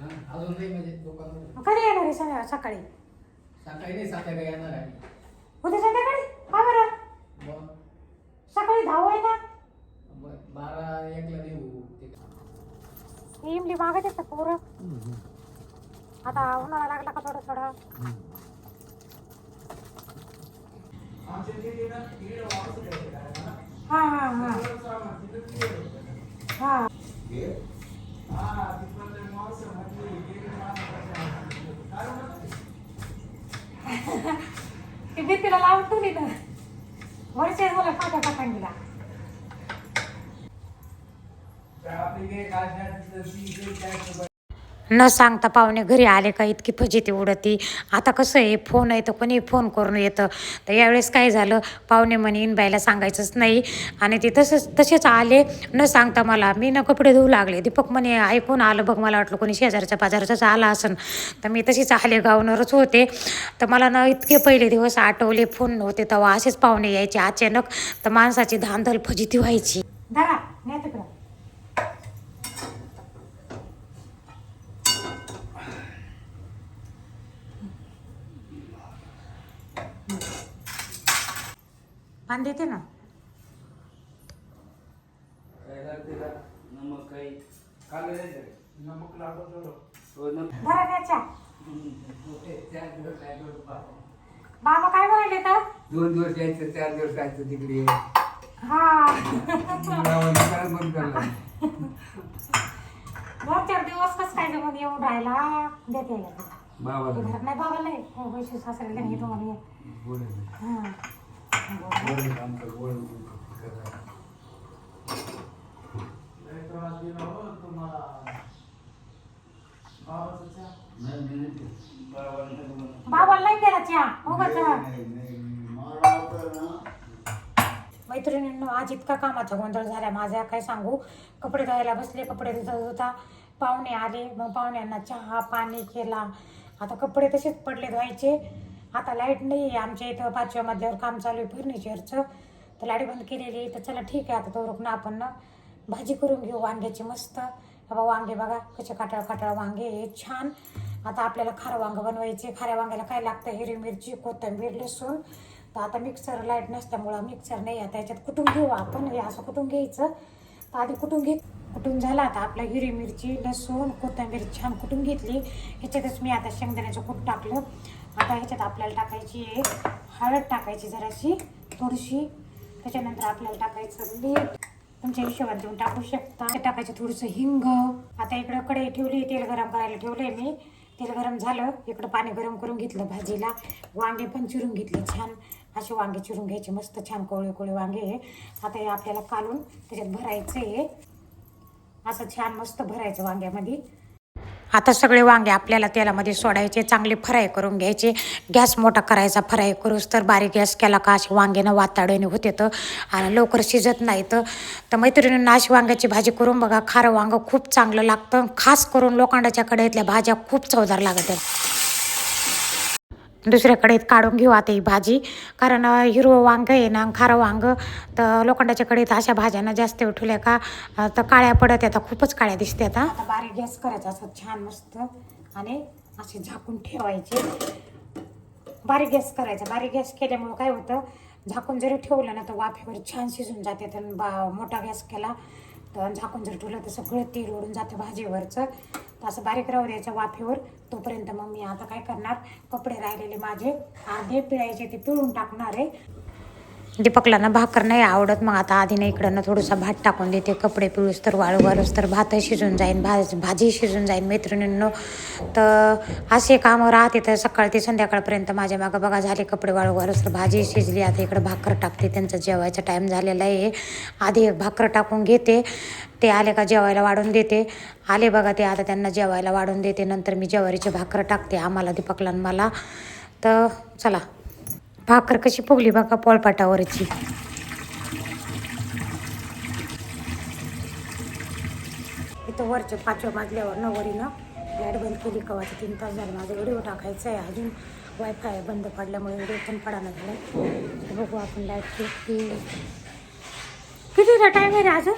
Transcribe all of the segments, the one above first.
अजून नाही म्हणजे दुकानावर कधी येणार आहे सकाळी सकाळी? सकाळी नाही संध्याकाळी येणार आहे. उद्या संध्याकाळी? का बरं? मग? सकाळी धाव आहे ना मग बारा एकला देऊ. ते ही इमली मागत येतं पोरं? आता उन्हाळा लागला का थोडं थोडं? हा हा. हा? हा ती लावून ठेवली ना वरचे मला पाट्या पतंगीला. न सांगता पाहुणे घरी आले का इतकी फजिती उडती. आता कसं आहे फोन आहे तर कोणी फोन करून येतं. तर यावेळेस काय झालं पाहुणे म्हणे इनबाईला सांगायचंच नाही. आणि ते तसंच तसेच आले न सांगता मला मी ना कपडे धुवू लागले. दीपक म्हणे ऐकून आलं बघ मला वाटलं कोणी शेजारच्या बाजाराचाच आला असन. तर मी तशीच आले गावनरच होते. तर मला ना इतके पहिले दिवस आठवले फोन नव्हते तेव्हा. असेच पाहुणे यायचे अचानक. तर माणसाची धांदल फजिती व्हायची. दादा नाही तिकडं. पान देते ना. बाबा काय म्हणाले तर? दोन दिवस यायचं चार दिवस जायचं तिकडे हा. बंद दोन चार दिवस कस काय जमून येऊन राहिला देते. बाबाला. घरात नाही बाबा नाही. हो वैशू सासऱ्याला नाही हा. करायचं. नाही. बाबाला गेला चहा? ना, मैत्रिणींनो आज इतका कामाचा गोंधळ झाला. माझा काय सांगू? कपडे धुवायला बसले कपडे धुता धुता पाहुणे आले. मग पाहुण्यांना चहा पाणी केला. आता कपडे तसेच पडले धुवायचे. आता लाइट नाही आहे. आमच्या इथं पाचव्या मधल्यावर काम चालू आहे फर्निचरचं. तर लाइट बंद केलेली आहे. तर चला ठीक आहे आता तो ना आपण ना भाजी करून घेऊ. वांग्याची मस्त. बाबा वांगे बघा कसे काटाळ काटाळ वांगे हे छान. आता आपल्याला खारं वांगं बनवायचे. खाऱ्या वांग्याला काय लागतं? हिरवी मिरची कोथिंबीर लसूण. तर आता मिक्सर लाइट नसल्यामुळं मिक्सर नाही आता याच्यात कुटून घेऊ आपण. हे असं कुठून घ्यायचं. तर आधी कुठून घे कुठून झाला आता आपला हिरवी मिरची लसूण कोथिंबीर छान कुटून घेतली. ह्याच्यातच मी आता शेंगदाण्याचं कूट टाकलं. आता ह्याच्यात आपल्याला टाकायची आहे हळद टाकायची जराशी थोडीशी. त्याच्यानंतर आपल्याला टाकायचं मीठ. तुमच्या हिशोबात देऊन टाकू शकता. टाकायचं थोडंसं हिंग. आता इकडं कढई ठेवली तेल गरम करायला ठेवलंय मी. तेल गरम झालं इकडं पाणी गरम करून घेतलं भाजीला. वांगे पण चिरून घेतले छान. असे वांगे चिरून घ्यायचे मस्त छान कोवळे कोळे वांगे आहे आता हे आपल्याला कालून त्याच्यात भरायचं आहे. असं छान मस्त भरायचं वांग्यामध्ये. आता सगळे वांगे आपल्याला तेलामध्ये सोडायचे चांगले फ्राय करून घ्यायचे. गॅस मोठा करायचा फ्राय करूस तर बारीक गॅस केला का असे वांग्यानं वाताडणे होते तर आणि लवकर शिजत नाही तर. तर मैत्रिणींना अशी वांग्याची भाजी करून बघा खारं वांगं खूप चांगलं लागतं. खास करून लोखंडाच्या कढईतल्या भाज्या खूप चवदार लागत दुसऱ्याकडे काढून घेऊ आता ही भाजी. कारण हिरवं वांगं आहे ना खारं वांगं तर लोखंडाच्या कढईत अशा भाज्यांना जास्त ठेवल्या का तर काळ्या पडत आता खूपच काळ्या दिसते आता बारीक गॅस करायचा असं छान मस्त. आणि असे झाकून ठेवायचे. बारीक गॅस करायचा. बारीक गॅस केल्यामुळं काय होतं झाकून जरी ठेवलं ना तर वाफेवर छान शिजून जाते. तर बा मोठा गॅस केला तर झाकून जर ठेवलं तर सगळं तेल ओढून जातं भाजीवरचं. तर असं बारीक राहू द्यायचं वाफेवर. तोपर्यंत मग मी आता काय करणार? कपडे राहिलेले माझे अर्धे पिळायचे ते पिळून टाकणार आहे. दीपकला ना भाकर नाही आवडत. मग आता आधी ना इकडं ना थोडासा भात टाकून देते. कपडे पिळूस तर वाळू वाळूस तर भातही शिजून जाईन भाज भाजी शिजून जाईन मैत्रिणींनो. तर असे कामं राहते तर सकाळ ते संध्याकाळपर्यंत माझ्या मागं बघा झाले कपडे वाळू वाळूस तर भाजी शिजली. आता इकडं भाकर टाकते. त्यांचा जेवायचा टाईम झालेला आहे. आधी भाकर टाकून घेते. ते आले का जेवायला वाढून देते. आले बघा ते आता त्यांना जेवायला वाढून देते नंतर मी ज्वारीची भाकर टाकते आम्हाला दीपकला मला. तर चला भाकर कशी फुगली बघा पोळपाटावरची. इथं वरच्या पाचव्या मजल्यावर नवरीनं लाइट बंद केली कवाचे तीन तास झाले माझा व्हिडिओ टाकायचा आहे अजून वायफाय बंद पडल्यामुळे व्हिडिओ पण पडायला झाला बघू आपण लाइट किती कितीचा टाईम आहे अजून?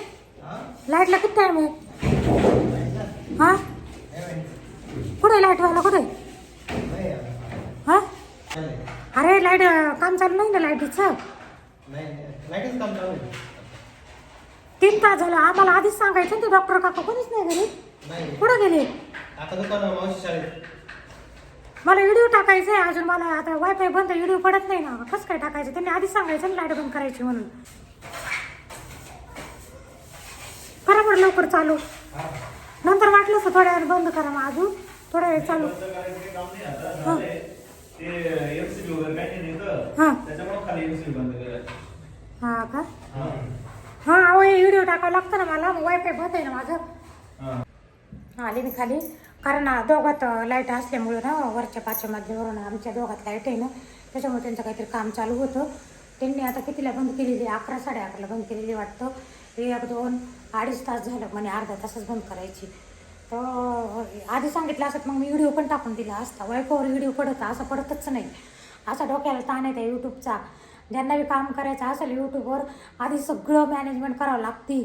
लाईटला किती टाईम आहे? हां? कुठे लाईटवाला कुठे नाही आता. हा? अरे लाइट काम चालू नाही ना लाईटीचं? तीन तास झालं. आम्हाला आधीच सांगायचं ते डॉक्टर काका कोणीच नाही घरी. नाही. कुठं गेले? मला व्हिडिओ टाकायचा आहे अजून. मला आता वायफाय बंद व्हिडिओ पडत नाही ना. कसं काय टाकायचं? त्यांनी आधीच सांगायचं ना लाइट बंद करायची म्हणून. करा बरं लवकर चालू. नंतर वाटलं असं थोड्या वेळ बंद करा मग अजून. थोड्या वेळ चालू. हा. हा. हा का? हा. हा अहो व्हिडिओ टाकावं लागतं ना मला. मग वायफाय बंद आहे ना माझं. हा. आले मी खाली. कारण दोघात लाइट असल्यामुळं ना वरच्या पाचच्या मध्यवरून आमच्या दोघात लाइट आहे ना. त्याच्यामुळे त्यांचं काहीतरी काम चालू होतं. त्यांनी आता कितीला बंद केलेली अकरा साडे अकराला बंद केलेली वाटतं. एक दोन अडीच तास झालं म्हणे अर्धा तासच बंद करायची. तर आधी सांगितलं असत मग मी व्हिडिओ पण टाकून दिला असता. वायफोवर व्हिडिओ पडत असं पडतच नाही. असा डोक्याला ताण येते यूट्यूबचा ज्यांना बी काम करायचं असेल यूट्यूबवर आधी सगळं मॅनेजमेंट करावं लागते.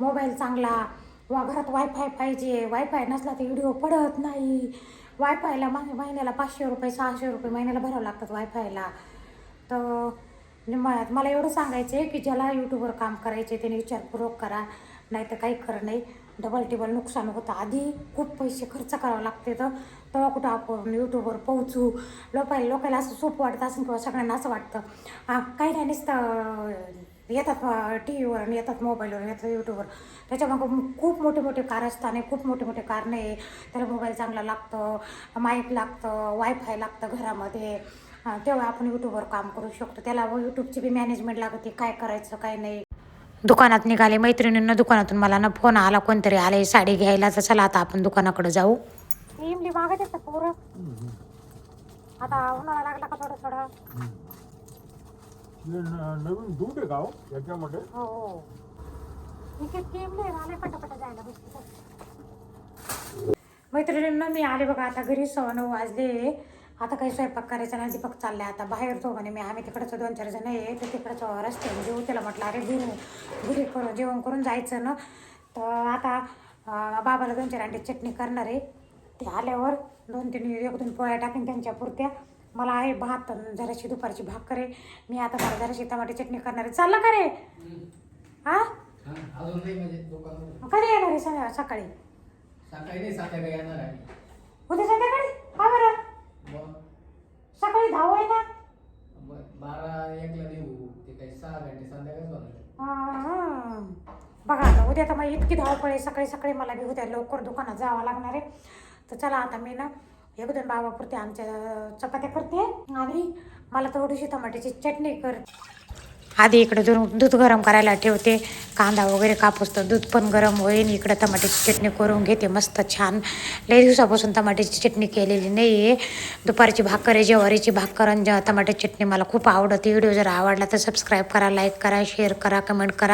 मोबाईल चांगला वा घरात वायफाय पाहिजे. वायफाय नसला तर व्हिडिओ पडत नाही. वायफायला महिन्याला पाचशे रुपये सहाशे रुपये महिन्याला भरावं लागतात वायफायला तर म्हणजे म- मला एवढं सांगायचं आहे की ज्याला यूट्यूबवर काम करायचे त्याने विचारपूर्वक करा. नाही तर काही खरं नाही. डबल टिबल नुकसान होतं. आधी खूप पैसे खर्च करावं लागते तर तेव्हा कुठं आपण यूट्यूबवर पोहोचू? लोकायला लोकायला असं सोपं वाटतं असं किंवा सगळ्यांना असं वाटतं. काही नाही नुसतं येतात टी व्हीवर आणि येतात मोबाईलवर येतात यूट्यूबवर त्याच्यामागं खूप मोठे मोठे कारस्थाने खूप मोठे मोठे कारणे आहे. त्याला मोबाईल चांगला लागतं माईक लागतं वायफाय लागतं घरामध्ये. तेव्हा आपण यूट्यूबवर काम करू शकतो. त्याला यूट्यूबची बी मॅनेजमेंट लागते काय करायचं काय नाही. दुकानात निघाले मैत्रिणींना दुकानातून मला ना फोन आला कोणतरी आले साडी घ्यायला तर चला आता आपण दुकानाकडे जाऊ. इमली मागत पोरं. आता उन्हाळा लागला का थोडं थोडं? हे नवीन दूध आहे का हो याच्यामध्ये? हो हो. मैत्रिणींना मी आले बघा आता घरी सव्वा नऊ वाजले. आता काही स्वयंपाक करायचा नाही दीपक चाललाय आता. बाहेर तो म्हणे मी आम्ही तिकडचं दोन चार जण आहे तर तिकडचं रस्त्याने जेऊ त्याला म्हटलं अरे घरी घरी करून जेवण करून जायचं ना. तर आता बाबाला दोन चार अंडे चटणी करणार आहे. ते आल्यावर दोन तीन एक दोन पोळ्या टाकीन त्यांच्या पुरत्या. मला आहे भात जराशी दुपारची भाकर आहे. मी आता मला जराशी टमाटे चटणी करणार आहे. चाललं का रे? हा कधी येणार आहे सकाळी? उद्या संध्याकाळी? सकाळी धाव आहे ना बारा एकला निघू ते काही सहा घंटे संध्याकाळीच होणार हा. बघा आता उद्या तर मग इतकी धावपळ आहे सकाळी सकाळी मला बी उद्या लवकर दुकानात जावं लागणार आहे. तर चला आता मी ना एक दोन बाबापुरते आमच्या चपात्या करते आणि मला थोडीशी टमाट्याची चटणी कर आधी इकडे दूध दूध गरम करायला ठेवते. कांदा वगैरे कापूस तर दूध पण गरम होईल. इकडं टमाट्याची चटणी करून घेते. मस्त छान. लई दिवसापासून टमाट्याची चटणी केलेली नाही आहे दुपारची भाकर आहे ज्वारीची भाकर आणि ज- टमाट्याची चटणी मला खूप आवडते. व्हिडिओ जर आवडला तर सबस्क्राईब करा लाईक करा शेअर करा कमेंट करा.